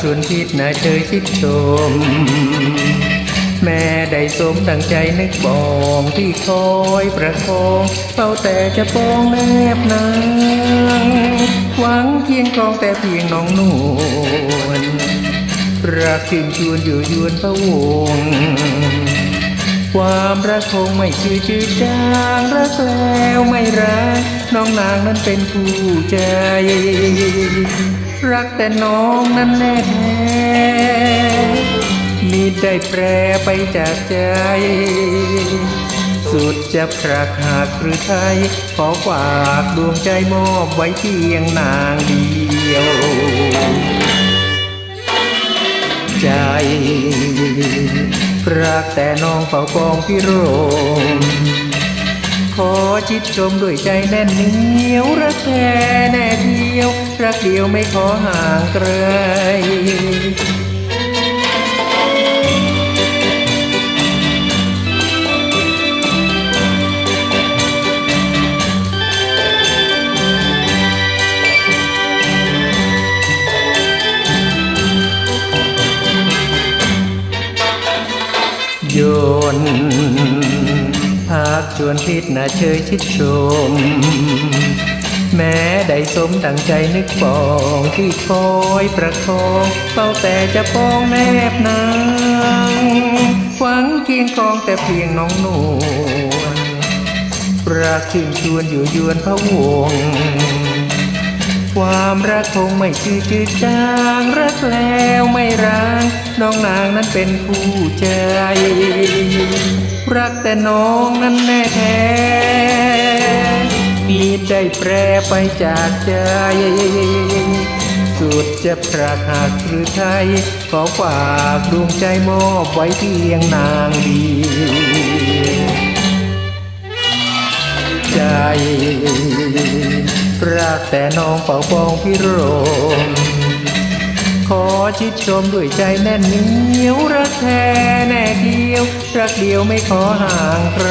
ชวนคิดนะเชยชิดชม แม่ได้สมตั้งใจนึกบองที่คอยประคองเฝ้าแต่จะปองแนบนางหวังเคียงครองแต่เพียงน้องนวลรักชื่นชวนอยู่ยวนพะวง ความรักคงไม่ชื่อจืดจางรักแล้วไม่รัก น้องนางนั้นเป็นผู้ใจ รักแต่น้องนั้นแน่แท้มีได้แปรไปจากใจ สุดจะพรักหักหรือไทยขอฝากดวงใจมอบไว้เพียงนางเดียว รักแต่น้องเป่ากองพิโรมขอจิตจมด้วยใจแน่นเหนียวรักแท้แน่เดียว รักเดียวไม่ขอห่างไกล ยนภาคชวนพิษนาเชยชิดชม แม้ได้สมดังใจนึกปองที่คอยประคองเฝ้าแต่จะปองแนบนางหวังเคียงคองแต่เพียงน้องนวลรักชื่นชวนอยู่ยวนพะวง ความรักคงไม่จืดจืดจางรักแล้วไม่ร้างน้องนางนั้นเป็นผู้ใจ รักแต่น้องนั้นแน่แท้มีได้แปรไปจากใจ สุดจะพระหักหรือไทย ขอฝากดวงใจมอบไว้เพียงนางเดียวใจ รักแต่น้องเป่าปองพี่โรม ขอชิดชมด้วยใจแน่นเหนียวรักแท้แน่เดียว รักเดียวไม่ขอห่างใคร